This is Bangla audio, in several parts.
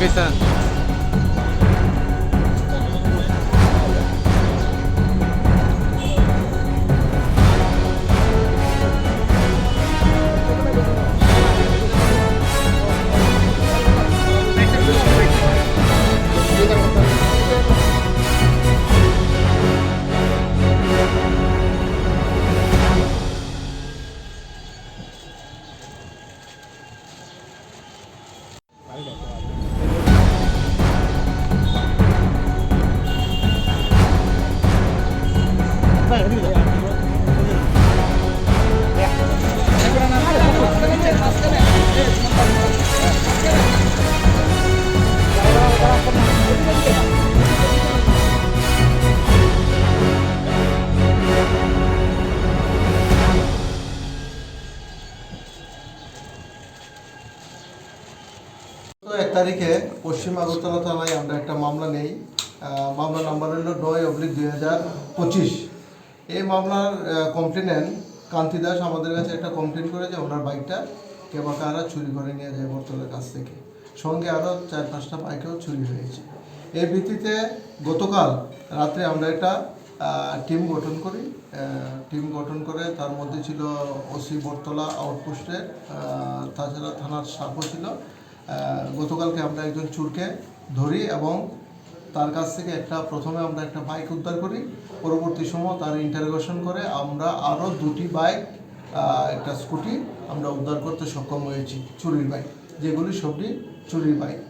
일단 তো এক তারিখে পশ্চিম আগরতলা থানায় আমরা একটা মামলা নেই। মামলা নাম্বার হলো নয় অব্লিক দুই হাজার পঁচিশ। এই মামলার কমপ্লেনেন্ট কান্তি দাস। আমাদের কাছে একটা কমপ্লেন করে যে ওনার বাইকটা কেবাকারা চুরি করে নিয়ে যায় বর্তলের কাছ থেকে। সঙ্গে আরও চার পাঁচটা বাইকেও চুরি হয়েছে। এর ভিত্তিতে গতকাল রাত্রে আমরা একটা টিম গঠন করি। টিম গঠন করে তার মধ্যে ছিল ওসি বটতলা আউটপোস্টের তাছাড়া থানার স্টাফও ছিল। গতকালকে আমরা একজন চুরকে ধরি এবং তার কাছ থেকে একটা, প্রথমে আমরা একটা বাইক উদ্ধার করি, পরবর্তী সময় তার ইন্টারোগেশন করে আমরা আরও দুটি বাইক একটা স্কুটি আমরা উদ্ধার করতে সক্ষম হয়েছি, চুরির বাইক যেগুলি সবটি চুরির বাইক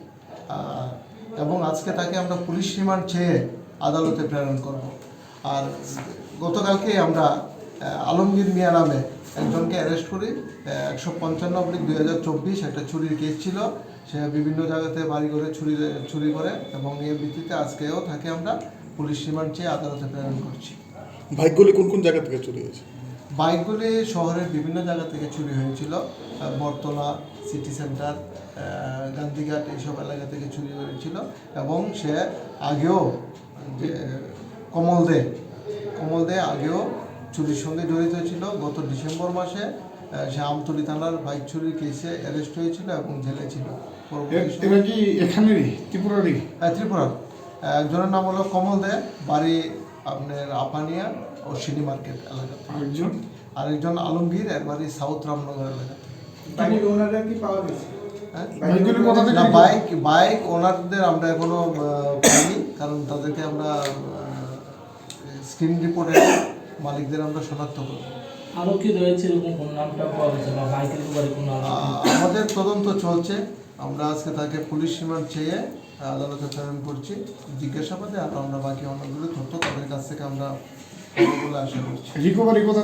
এবং আজকে তাকে আমরা পুলিশ রিমান্ড চেয়ে আদালতে প্রেরণ করব। আর গতকালকে আমরা আলমগীর মিয়া নামে একজনকে অ্যারেস্ট করি। একশো পঞ্চান্ন অব্লিক দুই হাজার চব্বিশ একটা চুরির কেস ছিল। সে বিভিন্ন জায়গাতে বাড়ি করে চুরি চুরি করে এবং এর ভিত্তিতে আজকেও তাকে আমরা। পুলিশ রিমান্ড চেয়ে আদালতে প্রেরণ করছি। বাইকগুলি কোন কোন জায়গা থেকে চুরি হয়েছে? বাইকগুলি শহরের বিভিন্ন জায়গা থেকে চুরি হয়েছিল। আহ, বটতলা সিটি সেন্টার গান্ধীঘাট এইসব এলাকা থেকে চুরি হয়েছিল। এবং সে আগেও যে কমল দে কমল দে আগেও চুরির সঙ্গে জড়িত ছিল। গত ডিসেম্বর মাসে সে আমতলী থানার বাইক চুরির কেসে অ্যারেস্ট হয়েছিল এবং জেলে ছিল। পরবর্তী কি এখানেরই? ত্রিপুরারই? হ্যাঁ ত্রিপুরার একজনের নাম হলো কমল দে বাড়ি আপনার আপানিয়া ও সিটি মার্কেট এলাকাতে। আরেকজন? আরেকজন আলমগীর এর বাড়ি সাউথ রামনগর এলাকা কি পাওয়া গেছে? হ্যাঁ? বাইক বাইক ওনারদের আমরা এখনও পাইনি কারণ তাদেরকে আমরা স্ক্রিন রিপোর্টে মালিকদের আমরা শনাক্ত করব। আরও কি রয়েছে এরকম কোন নামটা পাওয়া গেছে বা বাইকের ব্যাপারে কোনো আমাদের তদন্ত চলছে। আমরা আজকে তাকে পুলিশ সীমান চেয়ে আদালতে প্রেরণ করছি। জিজ্ঞাসাবাদে আর আমরা বাকি অন্যগুলো তথ্য তাদের কাছ থেকে আমরা বলে আশা করছি। রিকভারি কোথা